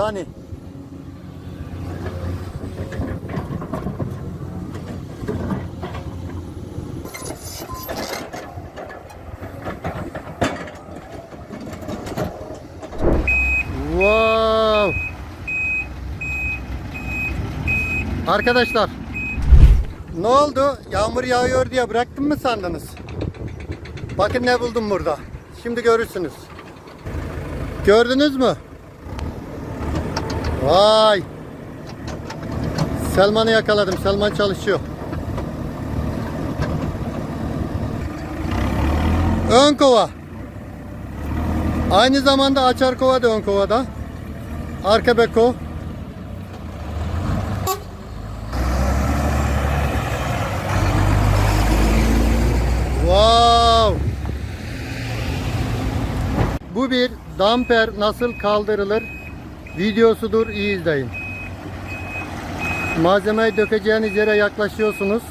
Sani. Wow. Arkadaşlar ne oldu? Yağmur yağıyor diye bıraktım mı sandınız? Bakın ne buldum burada. Şimdi görürsünüz. Gördünüz mü? Vay. Selman'ı yakaladım. Selman çalışıyor. Ön kova. Aynı zamanda açar kova da ön kovada. Arka beko. Wow. Bu bir damper nasıl kaldırılır videosudur. İyi izleyin. Malzemeyi dökeceğiniz yere yaklaşıyorsunuz.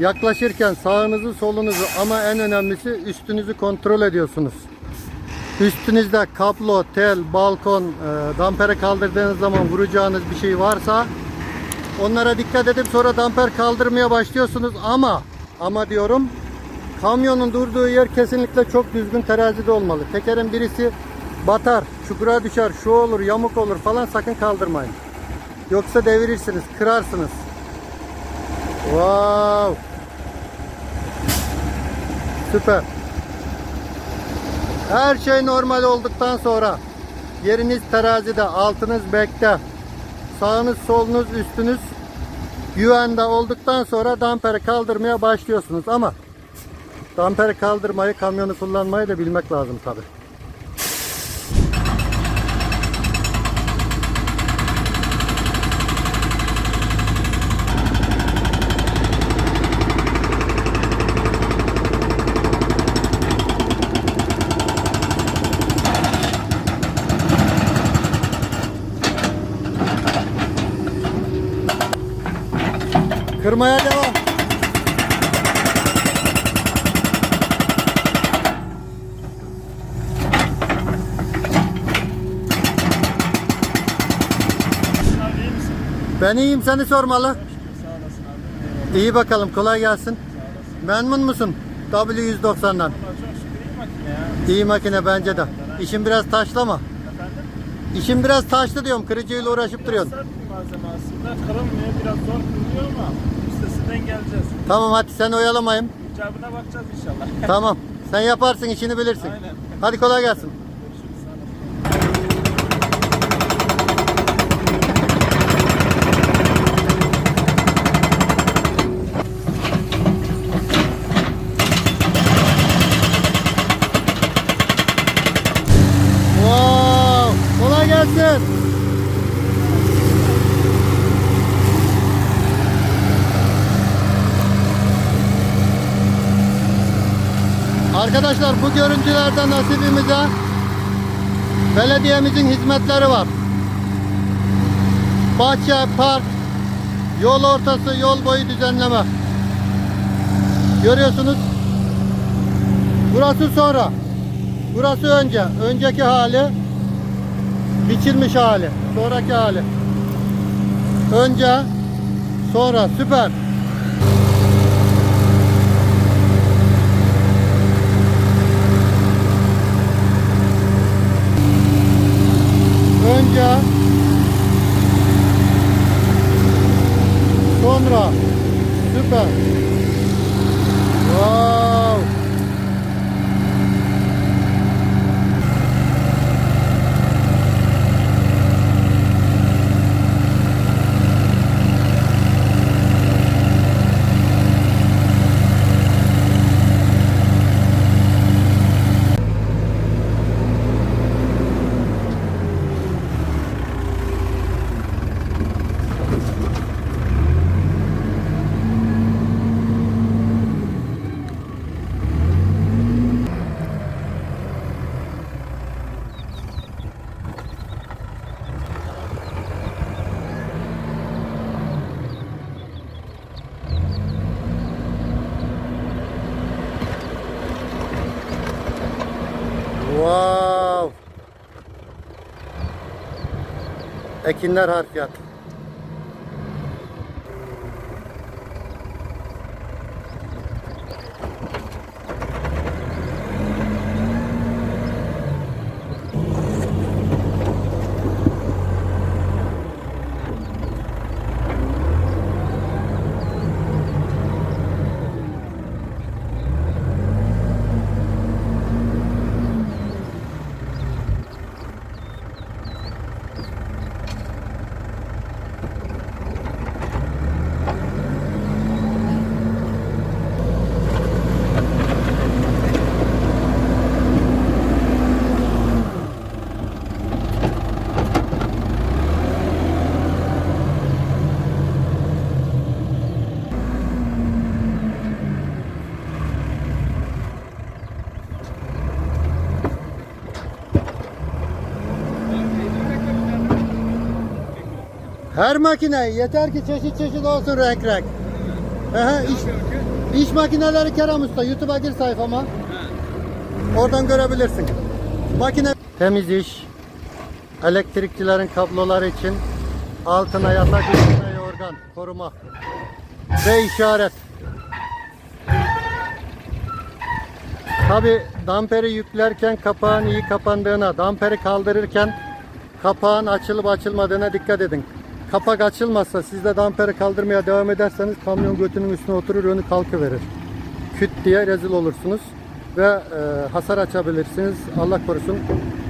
Yaklaşırken sağınızı solunuzu ama en önemlisi üstünüzü kontrol ediyorsunuz. Üstünüzde kablo, tel, balkon, e, dampere kaldırdığınız zaman vuracağınız bir şey varsa onlara dikkat edip sonra damper kaldırmaya başlıyorsunuz ama ama diyorum kamyonun durduğu yer kesinlikle çok düzgün terazide olmalı. Tekerin birisi batar, çukura düşer, şu olur, yamuk olur falan sakın kaldırmayın. Yoksa devirirsiniz, kırarsınız. Wow. Süper. Her şey normal olduktan sonra yeriniz terazide, altınız bekte, sağınız, solunuz, üstünüz güvende olduktan sonra damperi kaldırmaya başlıyorsunuz ama damperi kaldırmayı, kamyonu kullanmayı da bilmek lazım tabi. Kırmaya devam. Ben iyiyim seni sormalı. İyi bakalım kolay gelsin. Memnun musun W190'dan? Valla çok şükür iyi makine bence de. İşin biraz taşlı ama. Efendim? İşin biraz taşlı diyorum. Kırıcıyla uğraşıp duruyorsun. Malzeme aslında. Kırılmıyor. Biraz zor kırılıyor ama üstesinden geleceğiz. Tamam hadi sen oyalamayayım. İcabına bakacağız inşallah. Tamam. Sen yaparsın işini bilirsin. Aynen. Hadi kolay gelsin. Görüşürüz. Sağ olasın. Wow! Kolay gelsin. Arkadaşlar bu görüntülerde nasibimize belediyemizin hizmetleri var. Bahçe, park, yol ortası, yol boyu düzenleme. Görüyorsunuz. Burası sonra. Burası önce. Önceki hali biçilmiş hali. Sonraki hali. Önce sonra süper. Önce sonra süper. Wow. Wow. Ekinler harfiyat. Her makine yeter ki çeşit çeşit olsun renk renk. Ehe, iş, iş makineleri Kerem Usta. YouTube'a gir sayfama. Oradan görebilirsin. Makine temiz iş. Elektrikçilerin kabloları için altına yatak üstüne yorgan koruma ve işaret. Tabi damperi yüklerken kapağın iyi kapandığına, damperi kaldırırken kapağın açılıp açılmadığına dikkat edin. Kapak açılmazsa siz de damperi kaldırmaya devam ederseniz kamyon götünün üstüne oturur önü kalkıverir. Küt diye rezil olursunuz ve e, hasar açabilirsiniz. Allah korusun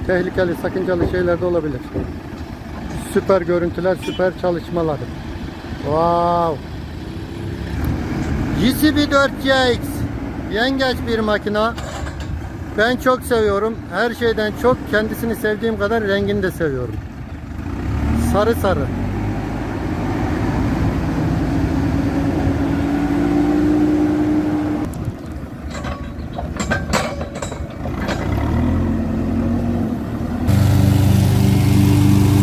tehlikeli, sakıncalı şeyler de olabilir. Süper görüntüler, süper çalışmalar. Wow. GCB 4CX yengeç bir makina. Ben çok seviyorum. Her şeyden çok kendisini sevdiğim kadar rengini de seviyorum. Sarı sarı.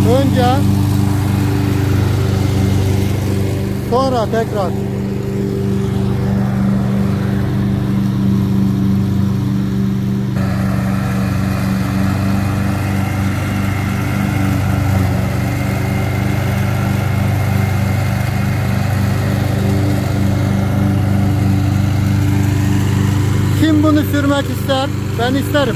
Önce sonra tekrar Kim bunu sürmek ister? Ben isterim.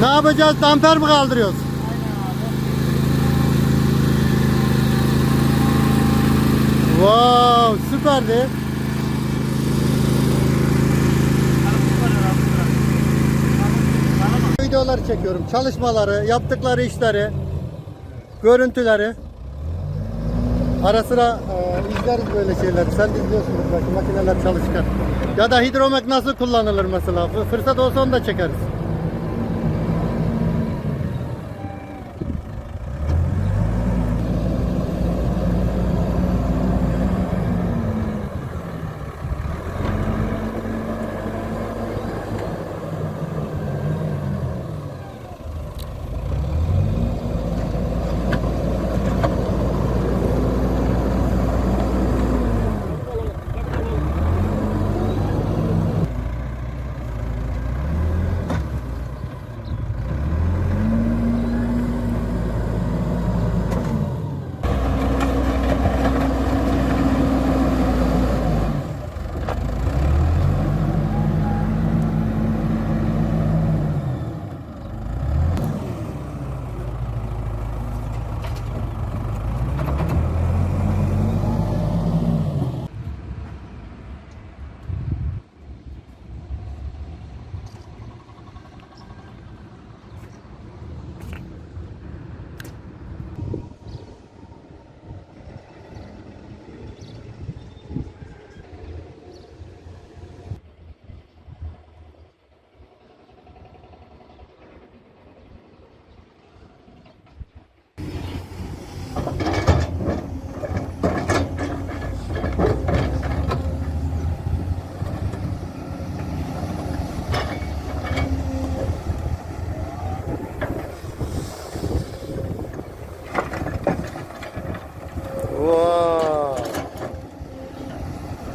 Ne yapacağız? Damper mi kaldırıyoruz? Wow, süperdi. Videoları çekiyorum. Çalışmaları, yaptıkları işleri, görüntüleri. Ara sıra e, izleriz böyle şeyleri. Sen de izliyorsunuz belki makineler çalışırken. Ya da hidromek nasıl kullanılır mesela? Fırsat olsa onu da çekeriz.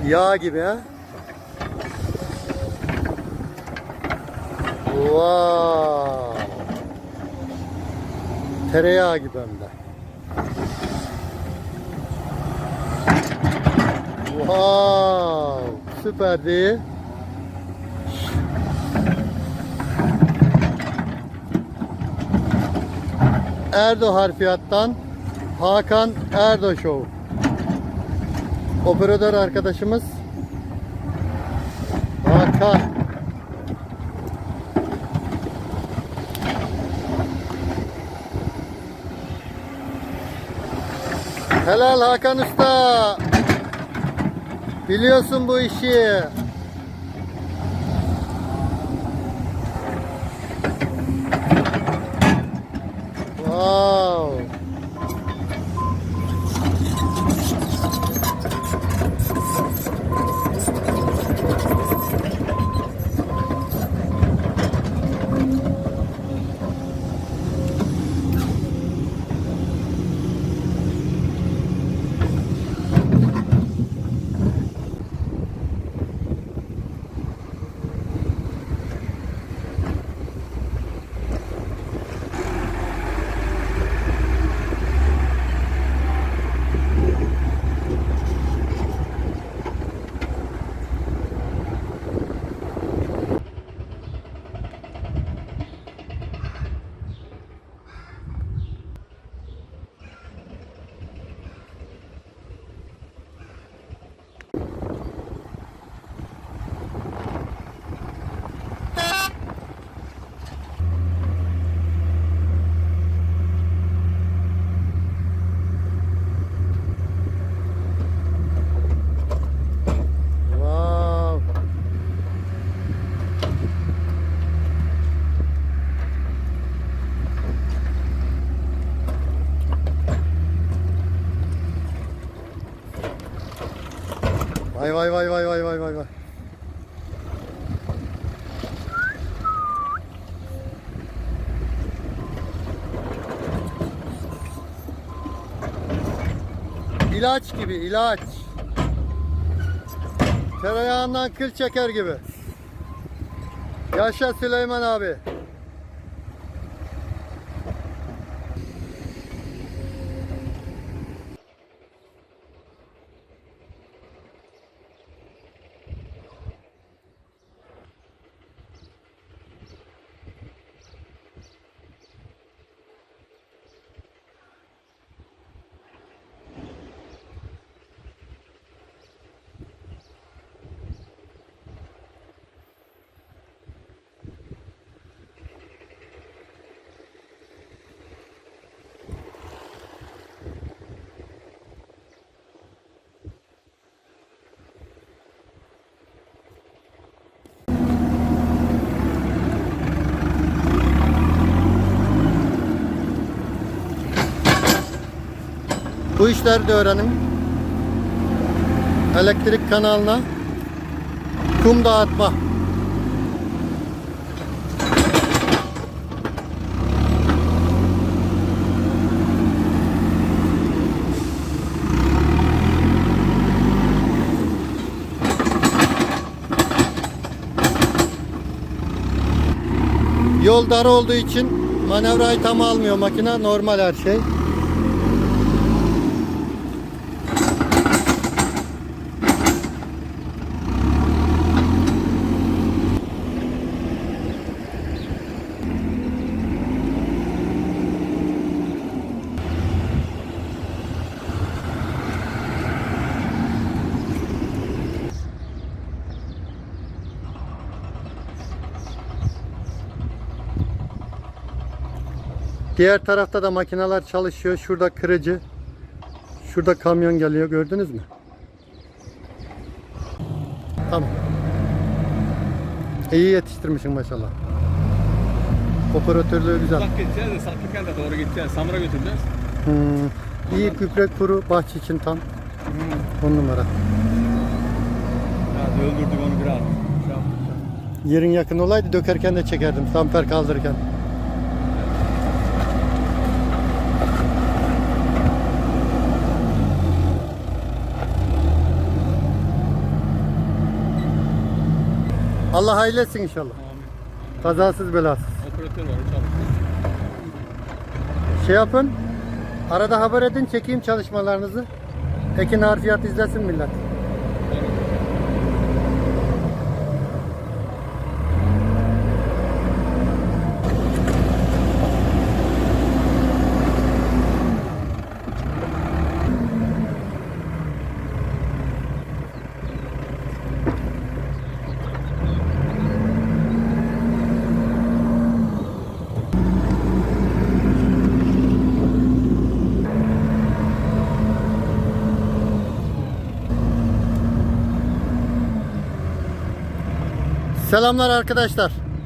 Yağ gibi ha. Wow. Tereyağı gibi hem de. Wow. Süper değil. Erdo Harfiyat'tan Hakan Erdo Show. Operatör arkadaşımız Hakan. Helal Hakan Usta. Biliyorsun bu işi. Wow. Wow. Vay vay vay vay vay vay vay vay. İlaç gibi ilaç. Tereyağından kıl çeker gibi. Yaşa Süleyman abi. Bu işleri de öğrenin. Elektrik kanalına kum dağıtma. Yol dar olduğu için manevrayı tam almıyor makine. Normal her şey. Diğer tarafta da makineler çalışıyor. Şurada kırıcı. Şurada kamyon geliyor. Gördünüz mü? Tamam. İyi yetiştirmişsin maşallah. Operatörlüğü güzel. Uzak gideceğiz de Saklıkent'e doğru gideceğiz. Samur'a götüreceğiz. Hmm. İyi gübre kuru bahçe için tam. On numara. Ya öldürdük onu biraz. Şey. Yerin yakın olaydı dökerken de çekerdim. Samper kaldırırken. Allah hayırlı etsin inşallah. Amin. Kazasız belasız. Operatör var çalışıyor. Şey yapın. Arada haber edin çekeyim çalışmalarınızı. Ekin harfiyat izlesin millet. Selamlar arkadaşlar.